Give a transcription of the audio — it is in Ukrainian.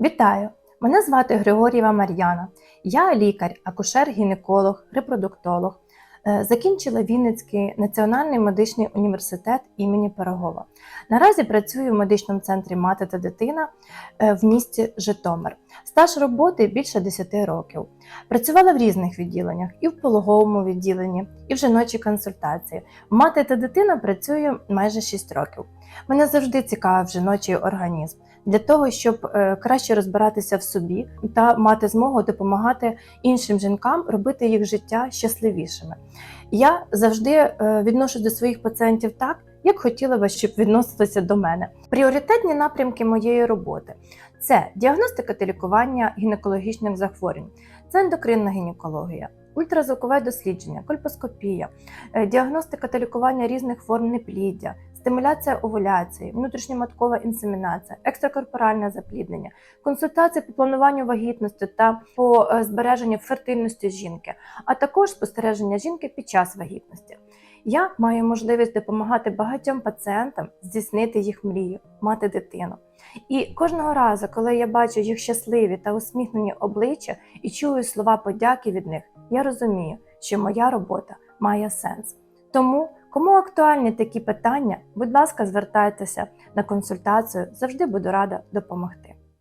Вітаю! Мене звати Григорієва Мар'яна. Я лікар, акушер-гінеколог, репродуктолог. Е, Закінчила Вінницький національний медичний університет імені Пирогова. Наразі працюю в медичному центрі Мати та дитина е, в місті Житомир. Стаж роботи більше 10 років. Працювала в різних відділеннях і в пологовому відділенні, і в жіночій консультації. Мати та дитина працюю майже 6 років. Мене завжди цікавив жіночий організм для того, щоб е, краще розбиратися в собі та мати змогу допомагати іншим жінкам робити їх життя щасливішими. Я завжди е, відношусь до своїх пацієнтів так, як хотіла би, щоб відносилися до мене. Пріоритетні напрямки моєї роботи це діагностика та лікування гінекологічних захворювань, це ендокринна гінекологія. Ультразвукове дослідження, кольпоскопія, е, діагностика та лікування різних форм непліддя, стимуляція овуляції, внутрішньоматкова інсемінація, екстракорпоральне запліднення, консультація по плануванню вагітності та по е, збереженню фертильності жінки, а також спостереження жінки під час вагітності. Я маю можливість допомагати багатьом пацієнтам здійснити їх мрію, мати дитину. І кожного разу, коли я бачу їх щасливі та усміхнені обличчя і чую слова подяки від них, я розумію, що моя робота має сенс. Тому, кому актуальні такі питання, будь ласка, звертайтеся на консультацію, завжди буду рада допомогти.